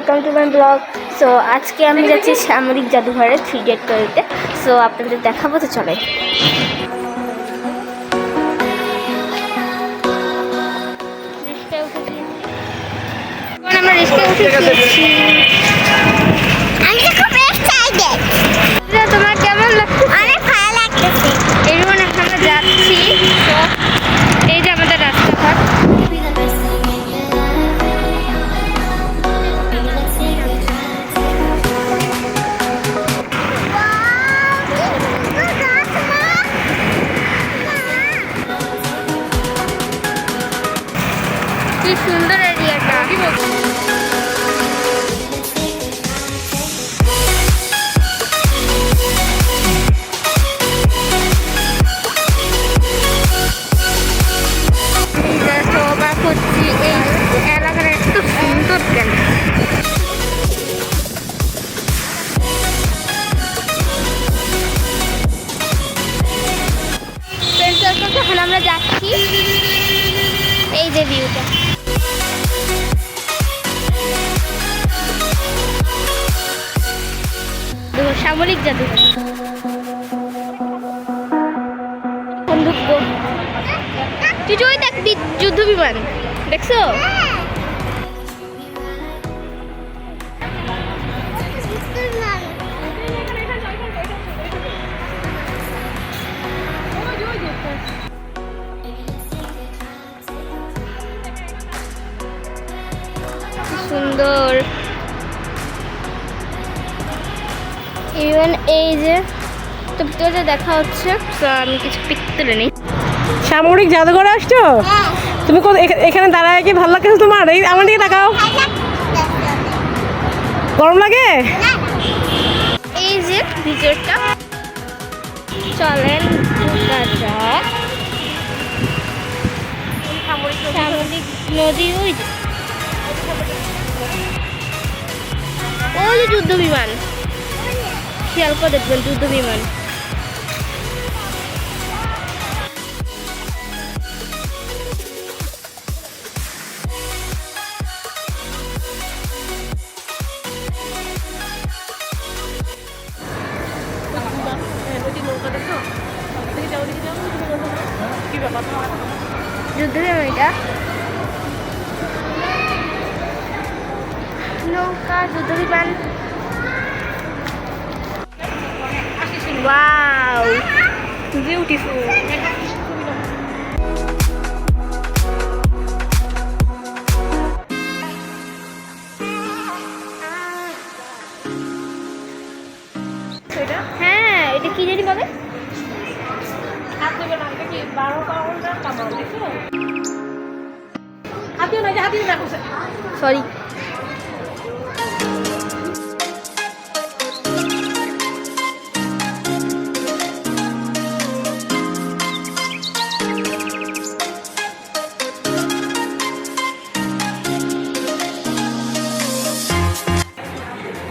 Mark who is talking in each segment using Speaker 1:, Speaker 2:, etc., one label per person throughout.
Speaker 1: Welcome to my blog so আজকে আমি যাচ্ছি সামরিক জাদুঘরে থ্রি ডেট টুয়েলভে সো আপনাদের দেখাবো তো চলে। আমরা তোমার কেমন কি সুন্দর এরিয়াটা ফ্রেন্ড এখন আমরা যাচ্ছি। এই যে ভিউটা সামরিক জাদুঘর বন্দুক যুদ্ধ বিমান দেখছ? ইভেন এই যে তো ভিতরে দেখা হচ্ছে তো আমি কিছু পিক তুলে নিই।
Speaker 2: সামরিক জাদুঘর আসছো? তুমি কোন এখানে দাঁড়ায় কি ভালো লাগছে তোমার? এই আমার দিকে তাকাও। গরম লাগে?
Speaker 1: এই যে ভিতরটা। চলেন নদী ওই ওই যে যুদ্ধ বিমান খেয়াল করে দেখবেন যুদ্ধ বিমান সরি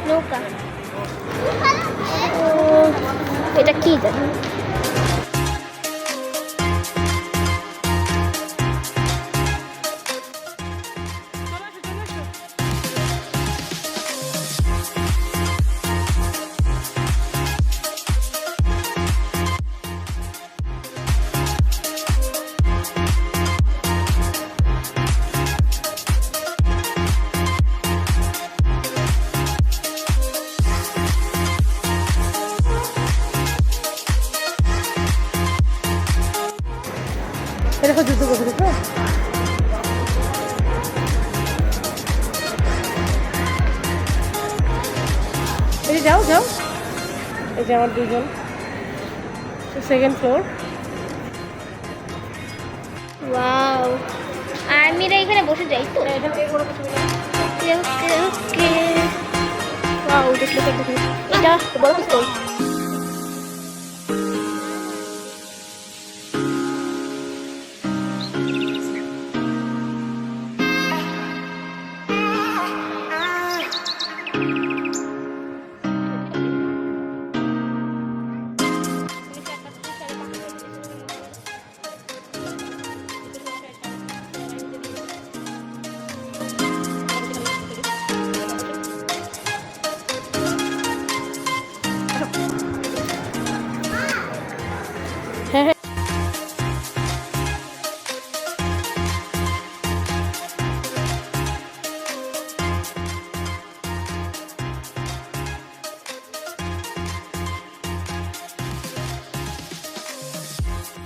Speaker 1: নৌকা ও এটা কি জানি
Speaker 2: এ দেখো যুদ্ধ করছে দেখো এই যে যাও যাও। এই যে আমার দুজন। সেকেন্ড ফ্লোর
Speaker 1: ওয়াও আর্মিরা এখানে বসে যাই তো? ওকে ওকে ওয়াও দেখলে তো এটা বড় পিস্তল।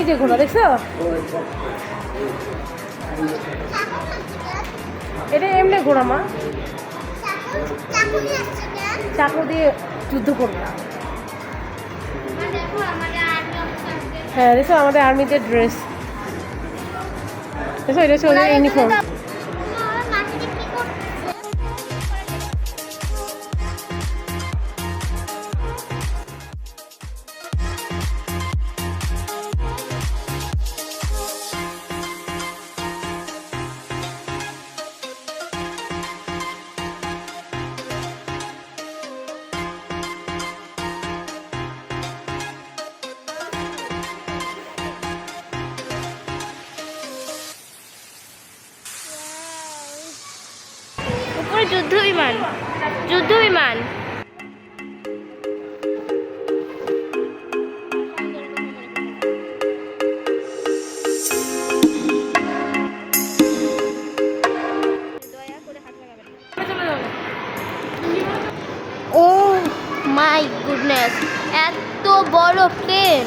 Speaker 2: এই যে ঘোড়া দেখছ? এটা এমনি ঘোড়া, মা।
Speaker 3: চাকু
Speaker 2: দিয়ে যুদ্ধ করবে। হ্যাঁ দেখো আমাদের আর্মিদের ড্রেস। দেখো, এটা হচ্ছে ওদের ইউনিফর্ম
Speaker 1: যুদ্ধ বিমান যুদ্ধ বিমান ও মাই গুডনেস এত বড় প্লেন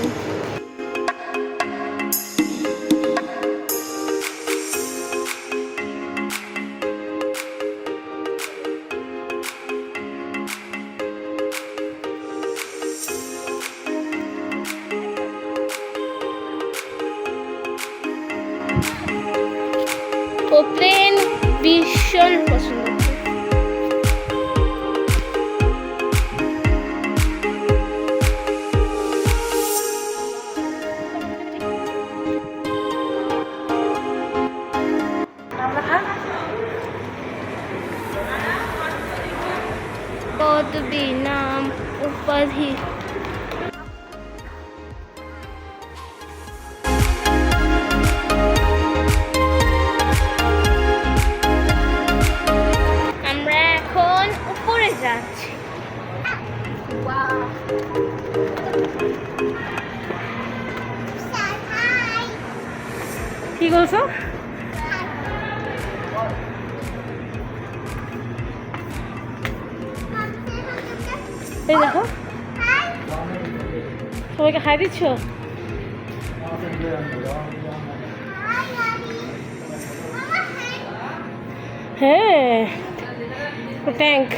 Speaker 2: কি বলছো? এই দেখো। সবাইকে হাই দিচ্ছ? হ্যাঁ ট্যাঙ্ক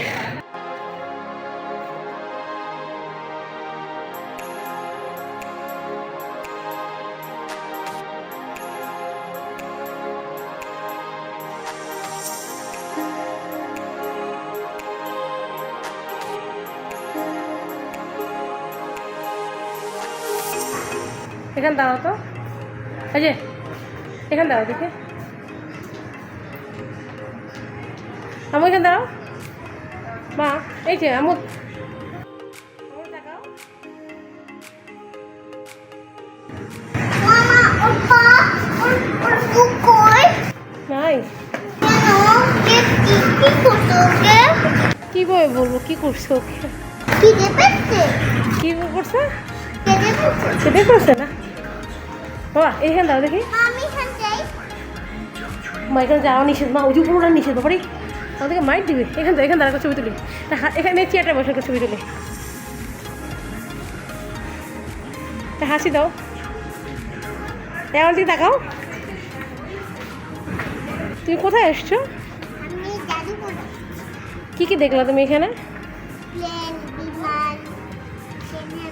Speaker 2: এখানে দাঁড়াও তো। এই যে এখানে দাঁড়াও দেখে। আমু এখানে দাঁড়াও। মা এই যে আমু।
Speaker 3: কে
Speaker 2: কীভাবে বলব কি করছে ওকে?
Speaker 3: কি
Speaker 2: করছে
Speaker 3: কে
Speaker 2: করছে না? বাবা এখানে দাঁড়াও দেখি। মা এখানে যাওয়া নিষেধ। মা যে পুরোটা নিষেধ বাবারে। আমাদেরকে মাইট দিবে। এখানে তো এখানে দাঁড়া ছবি তুলি। এখানে চেয়ারটা বসে ছবি তুলি। তা হাসি দাও। এমন দিকে তাকাও তুমি কোথায় এসছো কি কি দেখলা তুমি এখানে?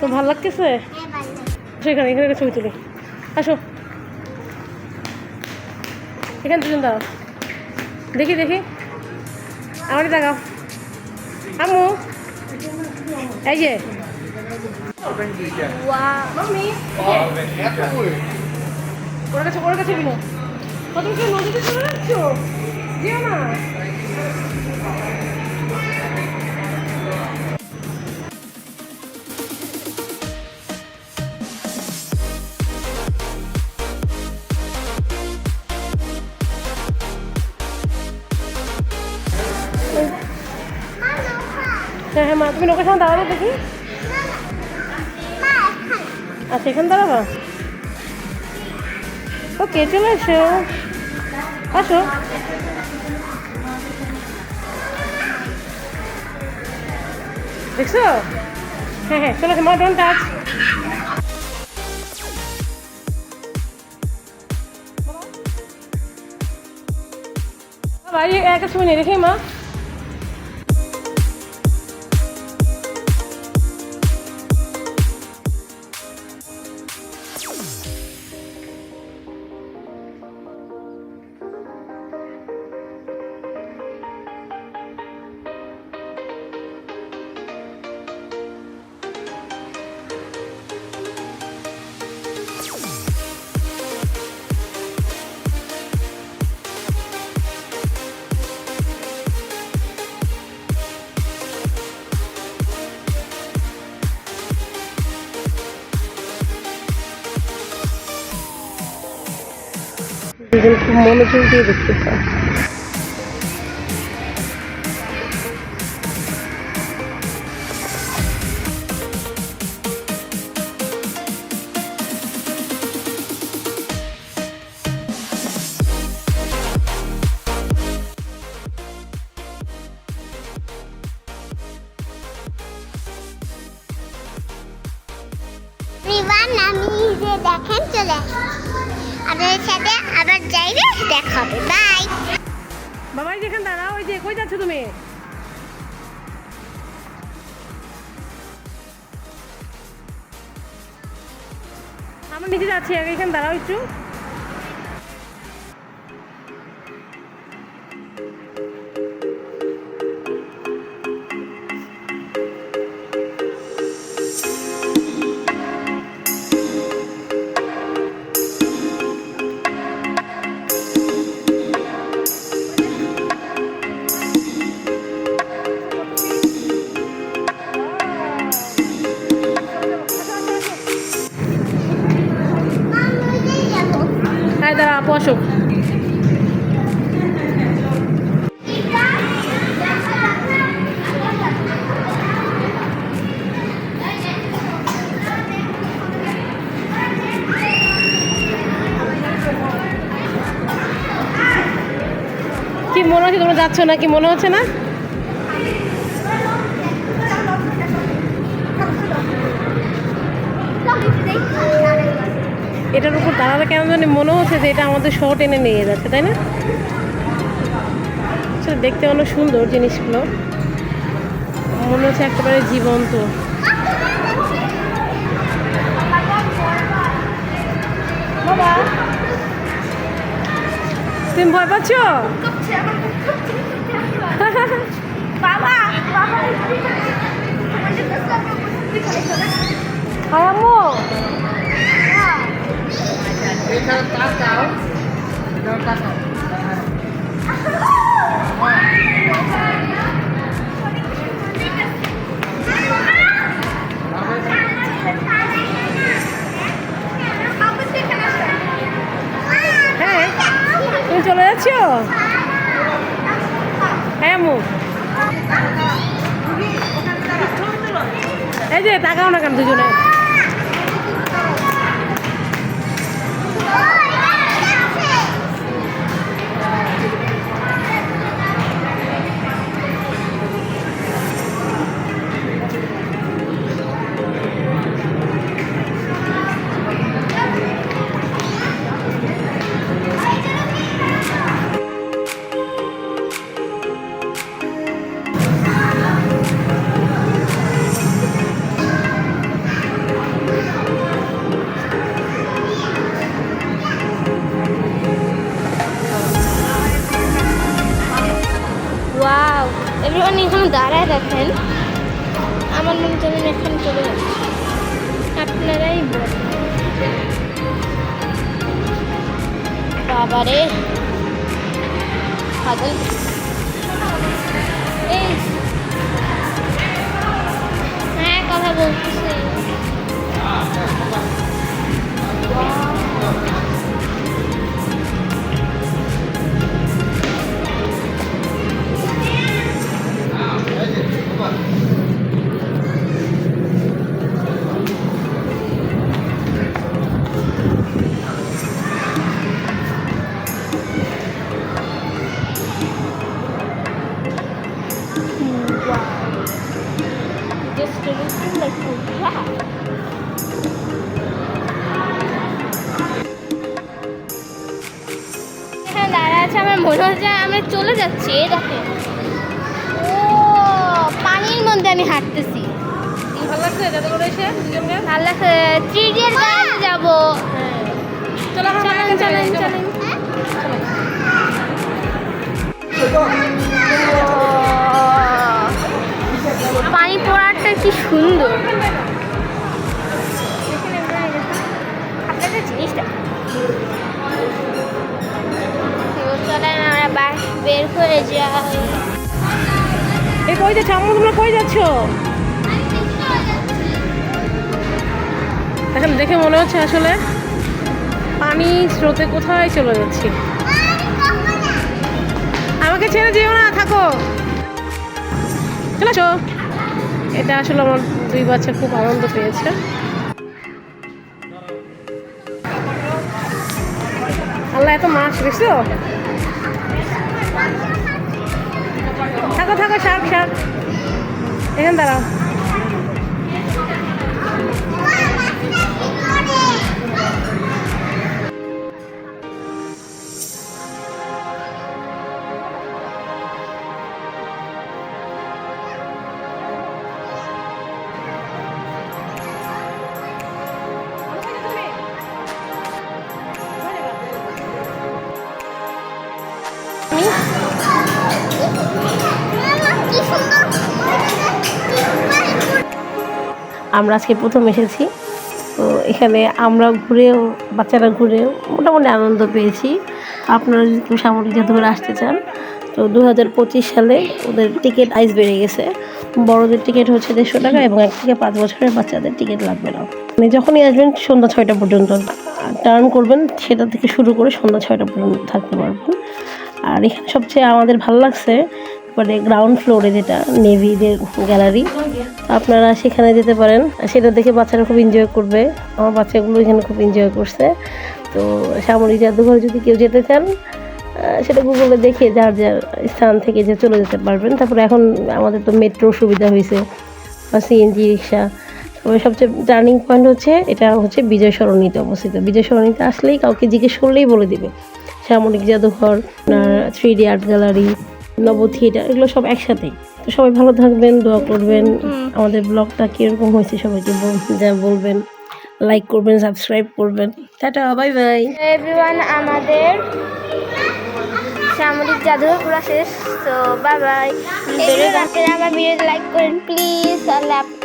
Speaker 2: তো ভালো লাগতেছে?
Speaker 3: হ্যাঁ
Speaker 2: সেখানে এখানে একটা ছবি তুলি। আসো। এখানে দুজন দাঁড়াও। দেখি দেখি। আমারই দেখাও। আমু এই যে। ওর কাছে ওর কাছে বিনো কত নদীতে চলে যাচ্ছ? যেও না। হ্যাঁ হ্যাঁ মা, তুমি লোকের সামনে দাঁড়াবে দেখি। আচ্ছা এখানে দাঁড়াবা? ওকে, চলে এসো। আসো। দেখছ? হ্যাঁ হ্যাঁ চলে এসো, মা ডোন্ট টাচ ভাই এক সময় রেখে মা। দুজন খুব মনোযোগ দিয়ে দেখতেছে
Speaker 3: রিবান
Speaker 2: আমরা নিচে যাচ্ছি এখানে দাঁড়াও একটু। আসুক কি মনে হচ্ছে তোমরা যাচ্ছ না? কি মনে হচ্ছে না? এটার উপর দাঁড়ালে কেন জানি মনে হচ্ছে যে এটা আমাদের শো টেনে নিয়ে যাচ্ছে তাই না? আসলে দেখতে অনেক সুন্দর জিনিসগুলো। মনে হচ্ছে একেবারে জীবন্ত। তুমি ভয় পাচ্ছ?
Speaker 3: বাবা বাবা
Speaker 2: আম্মু হ্যাঁ তুমি চলে যাচ্ছ? হ্যাঁ আম্মু এই যে তাকাও না কেন দুজনে।
Speaker 1: দাঁড়া আছে আমার মনে হচ্ছে আমি চলে যাচ্ছি দেখেন। ও পানির মধ্যে আমি হাঁটতেছি।
Speaker 4: ভালো লাগছে? যাতে করে এসে
Speaker 1: ভালো লাগছে থ্রি ডিয়ার গার্ডেনে যাব।
Speaker 4: চলো
Speaker 1: চলেন চলেন চলেন। পানি পড়াটা কি সুন্দর। বের হয়ে যাই
Speaker 4: এই কই যাচ্ছ? আমরা তোমরা কই যাচ্ছ? এখন দেখে মনে হচ্ছে আসলে পানি স্রোতে কোথায় চলে যাচ্ছি। আমাকে ছেড়ে যেও না, থাকো। চলে এটা আসলে আমার দুই বাচ্চা খুব আনন্দ পেয়েছে। আল্লাহ, এত মাছ, দেখছ? থাকো থাকো শার্প শার্প আমরা আজকে প্রথম এসেছি। তো এখানে আমরা ঘুরেও, বাচ্চারা ঘুরেও মোটামুটি আনন্দ পেয়েছি। আপনারা যদি কেউ সামরিক জাদুঘর আসতে চান, তো দু হাজার পঁচিশ সালে ওদের টিকিট আইস বেড়ে গেছে। বড়দের টিকিট হচ্ছে দেড়শো টাকা এবং এক থেকে পাঁচ বছরের বাচ্চাদের টিকিট লাগবে না। মানে যখনই আসবেন, সন্ধ্যা ছয়টা পর্যন্ত টার্ন করবেন, সেটা থেকে শুরু করে সন্ধ্যা ছয়টা পর্যন্ত থাকতে পারবেন। আর এখানে সবচেয়ে আমাদের ভালো লাগছে মানে গ্রাউন্ড ফ্লোরে যেটা নেভিদের গ্যালারি আপনারা সেখানে যেতে পারেন। সেটা দেখে বাচ্চারা খুব এনজয় করবে। আমার বাচ্চাগুলো এখানে খুব এনজয় করছে। তো সামরিক জাদুঘর যদি কেউ যেতে চান সেটা গুগলে দেখে যার যার স্থান থেকে যে চলে যেতে পারবেন। তারপরে এখন আমাদের তো মেট্রো সুবিধা হয়েছে, বা সিএনজি রিক্সা। তবে সবচেয়ে টার্নিং পয়েন্ট হচ্ছে, এটা হচ্ছে বিজয় সরণিতে অবস্থিত। বিজয় সরণিতে আসলেই কাউকে জিজ্ঞেস করলেই বলে দিবে। সামরিক জাদুঘর, আপনার থ্রি ডি আর্ট গ্যালারি নব থিয়েটার এগুলো সব একসাথেই। তো সবাই ভালো থাকবেন দোয়া করবেন। আমাদের ব্লগটা কীরকম হয়েছে সবাইকে যা বলবেন। লাইক করবেন সাবস্ক্রাইব করবেন। টাটা বাই বাই
Speaker 1: এভরিওয়ান আমাদের সামরিক জাদুঘর পুরো শেষ তো বাই বাই আপনারা আমার ভিডিও লাইক করেন প্লিজ আর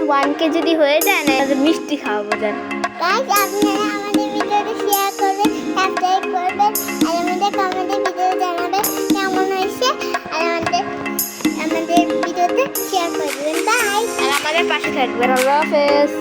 Speaker 1: ওয়ান কে যদি হয়ে যায় না মিষ্টি খাওয়াবো জান।
Speaker 3: গাইস আপনারা আমাদের ভিডিওটা শেয়ার করবেন আমাদের ভিডিওতে শেয়ার করে বাই
Speaker 1: আর আমাদের পাশে থাকবেন। আল্লাহ হাফেজ।